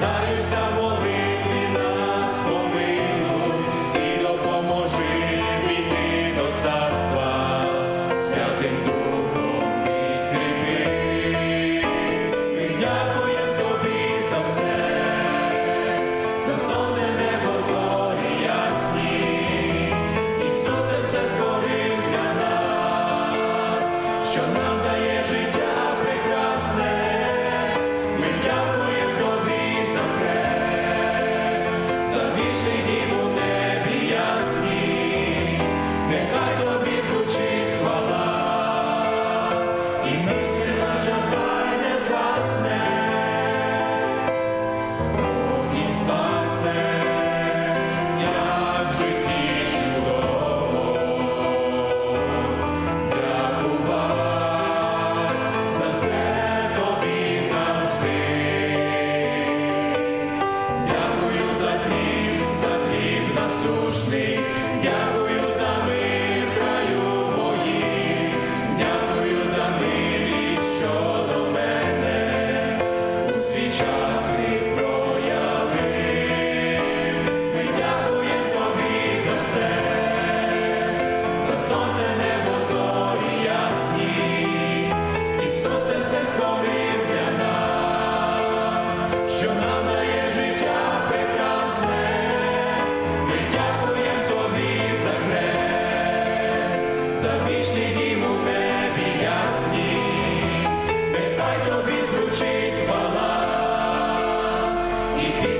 Кидаюся в душний, дякую за мир краю мої, дякую за милість, що до мене у свій час ти проявив. Ми за все, за сонце. He